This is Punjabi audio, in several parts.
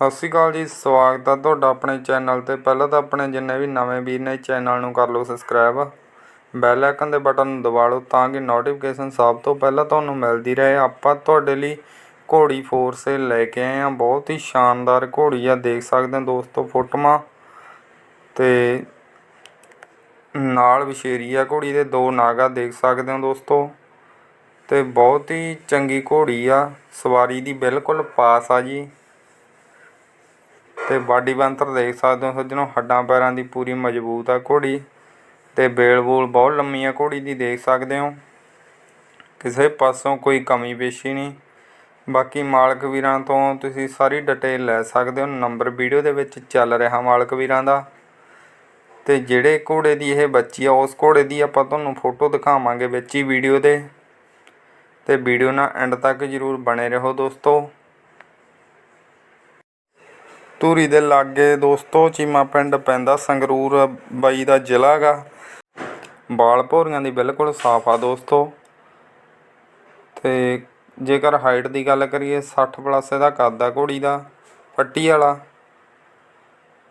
ਸਤਿ ਸ਼੍ਰੀ ਅਕਾਲ ਜੀ, ਸਵਾਗਤ ਆ ਤੁਹਾਡਾ ਆਪਣੇ ਚੈਨਲ ਤੇ। ਪਹਿਲਾਂ ਤਾਂ ਆਪਣੇ ਜਿੰਨੇ ਵੀ ਨਵੇਂ ਵੀਰ ਨੇ, ਚੈਨਲ ਨੂੰ ਕਰ ਲਓ ਸਬਸਕ੍ਰਾਈਬ। ਬੈਲ ਆਈਕਨ ਦੇ ਬਟਨ ਨੂੰ ਦਬਾ ਲਓ ਤਾਂ ਕਿ ਨੋਟੀਫਿਕੇਸ਼ਨ ਸਭ ਤੋਂ ਪਹਿਲਾਂ ਤੁਹਾਨੂੰ ਮਿਲਦੀ ਰਹੇ। ਆਪਾਂ ਤੁਹਾਡੇ ਲਈ ਘੋੜੀ ਫੋਰਸ ਲੈ ਕੇ ਆਏ ਹਾਂ। ਬਹੁਤ ਹੀ ਸ਼ਾਨਦਾਰ ਘੋੜੀ ਆ, ਦੇਖ ਸਕਦੇ ਹੋ ਦੋਸਤੋ ਫੋਟੋਆਂ। ਤੇ ਨਾਲ ਵਿਸ਼ੇਰੀ ਆ ਘੋੜੀ ਦੇ, ਦੋ ਨਾਗਾ ਦੇਖ ਸਕਦੇ ਹੋ ਦੋਸਤੋ। ਤੇ ਬਹੁਤ ਹੀ ਚੰਗੀ ਘੋੜੀ ਆ, ਸਵਾਰੀ ਦੀ ਬਿਲਕੁਲ ਪਾਸ ਆ ਜੀ। ਤੇ ਬਾਡੀ ਬਣਤਰ ਦੇਖ ਸਕਦੇ ਹੋ ਸੱਜਣੋ, ਹੱਡਾਂ ਪੈਰਾਂ ਦੀ ਪੂਰੀ ਮਜ਼ਬੂਤ ਆ ਘੋੜੀ ਤੇ ਬੇਲ ਬੂਲ ਬਹੁਤ ਲੰਮੀ ਆ ਘੋੜੀ ਦੀ, ਦੇਖ ਸਕਦੇ ਹੋ। ਕਿਸੇ ਪਾਸੋਂ ਕੋਈ ਕਮੀ ਪੇਸ਼ੀ ਨਹੀਂ। ਬਾਕੀ ਮਾਲਕ ਵੀਰਾਂ ਤੋਂ ਤੁਸੀਂ ਸਾਰੀ ਡਿਟੇਲ ਲੈ ਸਕਦੇ ਹੋ। ਨੰਬਰ ਵੀਡੀਓ ਦੇ ਵਿੱਚ ਚੱਲ ਰਿਹਾ ਮਾਲਕ ਵੀਰਾਂ ਦਾ। ਤੇ ਜਿਹੜੇ ਘੋੜੇ ਦੀ ਇਹ ਬੱਚੀ ਆ, ਉਸ ਘੋੜੇ ਦੀ ਆਪਾਂ ਤੁਹਾਨੂੰ ਫੋਟੋ ਦਿਖਾਵਾਂਗੇ ਵਿੱਚ ਹੀ ਵੀਡੀਓ ਦੇ। ਤੇ ਵੀਡੀਓ ਨਾਲ ਐਂਡ ਤੱਕ ਜਰੂਰ ਬਣੇ ਰਹੋ ਦੋਸਤੋ। ਧੂਰੀ ਦੇ ਲਾਗੇ ਦੋਸਤੋ, ਚੀਮਾ ਪਿੰਡ ਪੈਂਦਾ ਸੰਗਰੂਰ, ਬਾਈ ਦਾ ਜ਼ਿਲ੍ਹਾ ਗਾ। ਬਾਲ ਭੋਰੀਆਂ ਦੀ ਬਿਲਕੁਲ ਸਾਫ਼ ਆ ਦੋਸਤੋ। ਤੇ ਜੇਕਰ ਹਾਈਟ ਦੀ ਗੱਲ ਕਰੀਏ 60 ਪਲੱਸ ਇਹਦਾ ਕੱਦ ਆ ਘੋੜੀ ਦਾ, ਪੱਟੀ ਵਾਲਾ।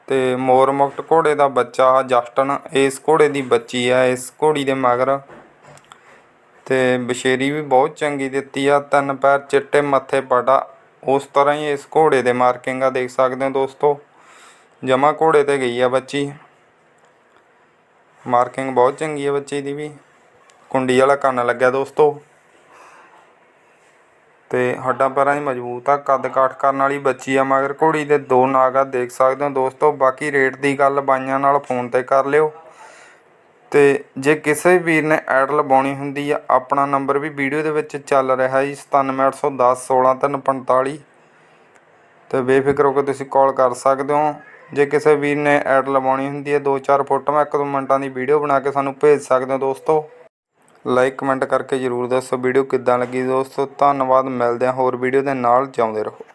ਤੇ ਮੋਰ ਮੁਕਟ ਘੋੜੇ ਦਾ ਬੱਚਾ ਜਸਟਨ, ਇਸ ਘੋੜੇ ਦੀ ਬੱਚੀ ਆ, ਇਸ ਘੋੜੀ ਦੇ ਮਗਰ। ਤੇ ਬਸ਼ੇਰੀ ਵੀ ਬਹੁਤ ਚੰਗੀ ਦਿੱਤੀ ਆ, ਤਿੰਨ ਪੈਰ ਚਿੱਟੇ, ਮੱਥੇ ਪਟਾ ਉਸ ਤਰ੍ਹਾਂ ਹੀ ਇਸ ਘੋੜੇ ਦੇ ਮਾਰਕਿੰਗ ਆ, ਦੇਖ ਸਕਦੇ ਹੋ ਦੋਸਤੋ। ਜਮਾ ਘੋੜੇ ਤੇ ਗਈ ਆ ਬੱਚੀ। ਮਾਰਕਿੰਗ ਬਹੁਤ ਚੰਗੀ ਆ ਬੱਚੀ ਦੀ ਵੀ। ਕੁੰਡੀ ਵਾਲਾ ਕੰਨ ਲੱਗਿਆ ਦੋਸਤੋ। ਤੇ ਹੱਡਾਂ ਪੈਰਾਂ ਦੀ ਮਜ਼ਬੂਤ ਆ, ਕੱਦ ਕਾਠ ਕਰਨ ਵਾਲੀ ਬੱਚੀ ਆ, ਮਗਰ ਘੋੜੀ ਦੇ ਦੋ ਨਾਗਾ ਦੇਖ ਸਕਦੇ ਹੋ ਦੋਸਤੋ। ਬਾਕੀ ਰੇਟ ਦੀ ਗੱਲ ਬਾਈਆਂ ਨਾਲ ਫੋਨ ਤੇ ਕਰ ਲਿਓ। ਅਤੇ ਜੇ ਕਿਸੇ ਵੀਰ ਨੇ ਐਡ ਲਵਾਉਣੀ ਹੁੰਦੀ ਆ, ਆਪਣਾ ਨੰਬਰ ਵੀ ਵੀਡੀਓ ਦੇ ਵਿੱਚ ਚੱਲ ਰਿਹਾ ਜੀ, ਸਤਾਨਵੇਂ ਅੱਠ ਸੌ ਦਸ ਸੋਲ੍ਹਾਂ ਤਿੰਨ ਪੰਤਾਲੀ। ਅਤੇ ਬੇਫਿਕਰ ਹੋ ਕੇ ਤੁਸੀਂ ਕਾਲ ਕਰ ਸਕਦੇ ਹੋ। ਜੇ ਕਿਸੇ ਵੀਰ ਨੇ ਐਡ ਲਵਾਉਣੀ ਹੁੰਦੀ ਹੈ ਦੋ ਚਾਰ ਫੋਟੋਆਂ, ਇੱਕ ਦੋ ਮਿੰਟਾਂ ਦੀ ਵੀਡੀਓ ਬਣਾ ਕੇ ਸਾਨੂੰ ਭੇਜ ਸਕਦੇ ਹੋ ਦੋਸਤੋ। ਲਾਈਕ, ਕਮੈਂਟ ਕਰਕੇ ਜਰੂਰ ਦੱਸੋ ਵੀਡੀਓ ਕਿੱਦਾਂ ਲੱਗੀ ਦੋਸਤੋ। ਧੰਨਵਾਦ, ਮਿਲਦੇ ਹਾਂ ਹੋਰ ਵੀਡੀਓ ਦੇ ਨਾਲ, ਜਾਉਂਦੇ ਰਹੋ।